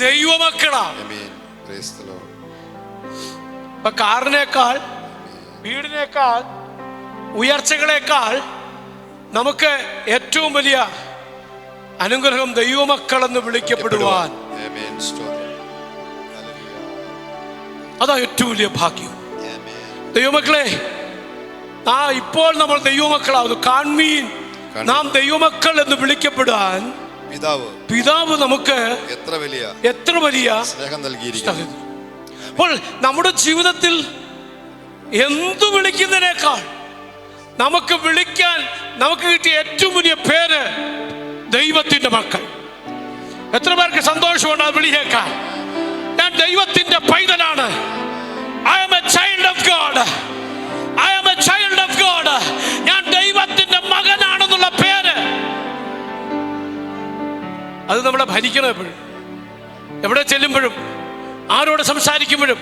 ദൈവമക്കളാ. കാറിനേക്കാൾ വീടിനേക്കാൾ ഉയർച്ചകളേക്കാൾ നമുക്ക് ഏറ്റവും വലിയ അനുഗ്രഹം ദൈവമക്കളെന്ന് വിളിക്കപ്പെടുവാൻ. അതാ ഏറ്റവും വലിയ ഭാഗ്യം. ദൈവമക്കളെ ആ ഇപ്പോൾ നമ്മൾ ദൈവമക്കളാവുന്നു. കാൺമീൻ. നാം ദൈവമക്കൾ എന്ന് വിളിക്കപ്പെടുവാൻ പിതാവ്. പിതാവ് നമുക്ക് എത്ര വലിയ എത്ര വലിയ സ്നേഹം നൽകിയിരിക്കുന്നു. അപ്പോൾ നമ്മുടെ ജീവിതത്തിൽ എന്തു വിളിക്കുന്നതിനേക്കാൾ നമുക്ക് വിളിക്കാൻ നമുക്ക് കിട്ടിയ ഏറ്റവും വലിയ പേര് ദൈവത്തിന്റെ മക്കൾ. എത്ര പേർക്ക് സന്തോഷമുണ്ട് അത് വിളിയേക്കാൻ ഞാൻ ദൈവത്തിന്റെ പൈതലാണ്. I'm a child of God ഭരിക്കണം എപ്പോഴും. എവിടെ ചെല്ലുമ്പോഴും ആരോട് സംസാരിക്കുമ്പോഴും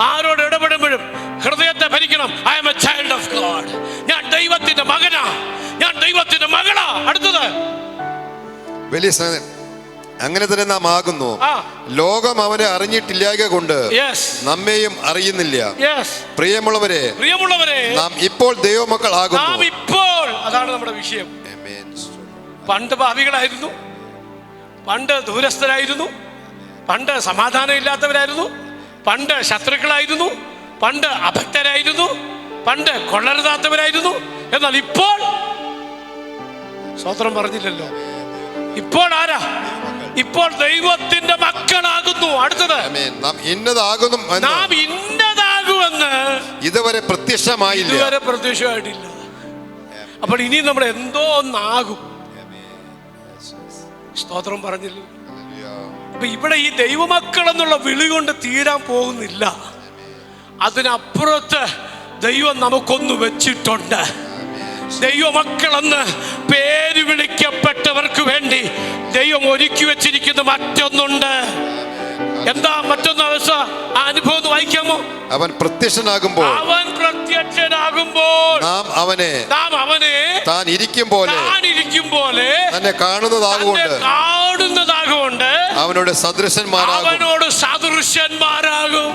ആരോട് ഇടപെടുമ്പോഴും ഹൃദയത്തെ ഭരിക്കണം. I am a child of God ഞാൻ ദൈവത്തിന്റെ മകനാ. ഞാൻ ദൈവത്തിന്റെ മകളാ. അടുത്തത്. വലിയ സ്നേഹം അങ്ങനെ തന്നെ നാം ആകുന്നു. ലോകം അവനെ അറിഞ്ഞിട്ടില്ല കൊണ്ട് നമ്മെയും അറിയുന്നില്ല. പ്രിയമുള്ളവരെ പ്രിയമുള്ളവരെ നാം ഇപ്പോൾ ദൈവമക്കൾ ആകുന്നു. ഇപ്പോൾ അതാണ് നമ്മുടെ വിഷയം. പണ്ട് ഭാവികളായിരുന്നു. പണ്ട് ദൂരസ്ഥരായിരുന്നു പണ്ട് സമാധാനം ഇല്ലാത്തവരായിരുന്നു പണ്ട് ശത്രുക്കളായിരുന്നു പണ്ട് അഭക്തരായിരുന്നു പണ്ട് കൊള്ളരുതാത്തവരായിരുന്നു. എന്നാൽ ഇപ്പോൾ സ്വത്രം പറഞ്ഞില്ലല്ലോ. ഇപ്പോൾ ആരാ? ഇപ്പോൾ ദൈവത്തിന്റെ മക്കളാകുന്നു. അടുത്തത് നാം ഇന്നതാകുന്നു നാം ഇന്നതാകുമെന്ന്. ഇതുവരെ പ്രത്യക്ഷമായില്ല. ഇതുവരെ പ്രത്യക്ഷമായിട്ടില്ല. അപ്പോൾ ഇനി നമ്മൾ എന്തോ ഒന്നാകും. സ്തോത്രം പറഞ്ഞില്ല? അപ്പൊ ഇവിടെ ഈ ദൈവമക്കൾ എന്നുള്ള വിളി കൊണ്ട് തീരാൻ പോകുന്നില്ല. അതിനപ്പുറത്ത് ദൈവം നമുക്കൊന്ന് വെച്ചിട്ടുണ്ട്. ദൈവമക്കളെന്ന് പേര് വിളിക്കപ്പെട്ടവർക്ക് വേണ്ടി ദൈവം ഒരുക്കി വെച്ചിരിക്കുന്ന മറ്റൊന്നുണ്ട്. എന്താ മറ്റൊന്ന് ആ അനുഭവം വായിക്കാമോ? അവൻ പ്രത്യക്ഷനാകുമ്പോൾ അവൻ പ്രത്യക്ഷനാകുമ്പോൾ നാം അവനെ നാം അവനെ താൻ ഇരിക്കും പോലെ താനിരിക്കും പോലെ തന്നെ കാണുന്നതാകുകൊണ്ട് കാണുന്നതാകൊണ്ട് കാണുന്നതാകൊണ്ട് അവനോട് സദൃശന്മാരാകും. അവനോട് സദൃശന്മാരാകും.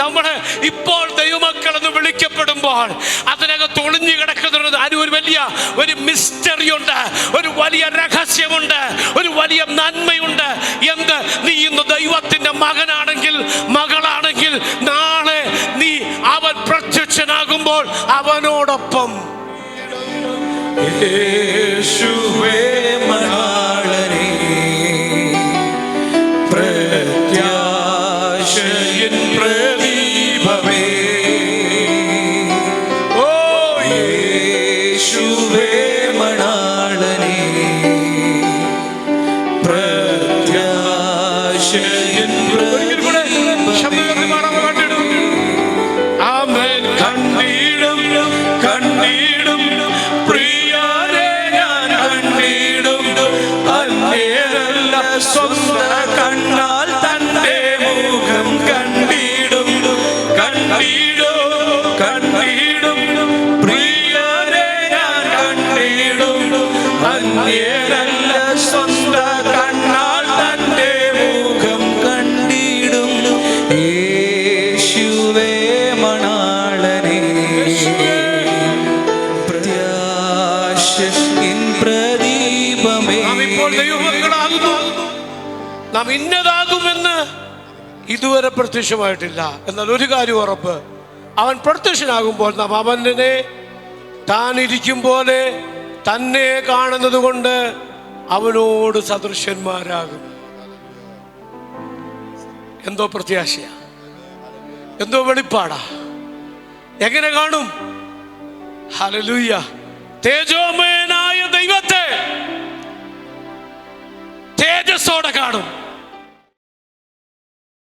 നമ്മൾ ഇപ്പോൾ ദൈവമക്കൾ എന്ന് വിളിക്കപ്പെടുമ്പോൾ അതിനകത്ത് ഒളിഞ്ഞു കിടക്കുന്നത് അതിന് ഒരു വലിയ ഒരു മിസ്റ്ററി ഉണ്ട് ഒരു വലിയ രഹസ്യമുണ്ട് ഒരു വലിയ നന്മയുണ്ട്. എന്ത്? നീ ഇന്ന് ദൈവത്തിന്റെ മകനാണെങ്കിൽ മകളാണെങ്കിൽ പ്രത്യക്ഷനാകുമ്പോൾ അവനോടൊപ്പം. യേശുവേ പ്രത്യാശയിൻ പ്രദീപമേ ദൈവമക്കളാകുന്നു നാം ഇന്നതാകുമെന്ന് ഇതുവരെ പ്രത്യക്ഷമായിട്ടില്ല. എന്നാൽ ഒരു കാര്യം ഉറപ്പ്. അവൻ പ്രത്യക്ഷനാകുമ്പോൾ നാം അവനെ താൻ ഇരിക്കും പോലെ തന്നെ കാണുന്നത് കൊണ്ട് അവനോട് സദൃശ്യന്മാരാകും എന്തോ പ്രത്യാശയാ. എന്തോ വെളിപ്പാടാ. എങ്ങനെ കാണും? ഹലലൂയ്യ തേജോമയനായ തേജസ്സോടെ കാണും.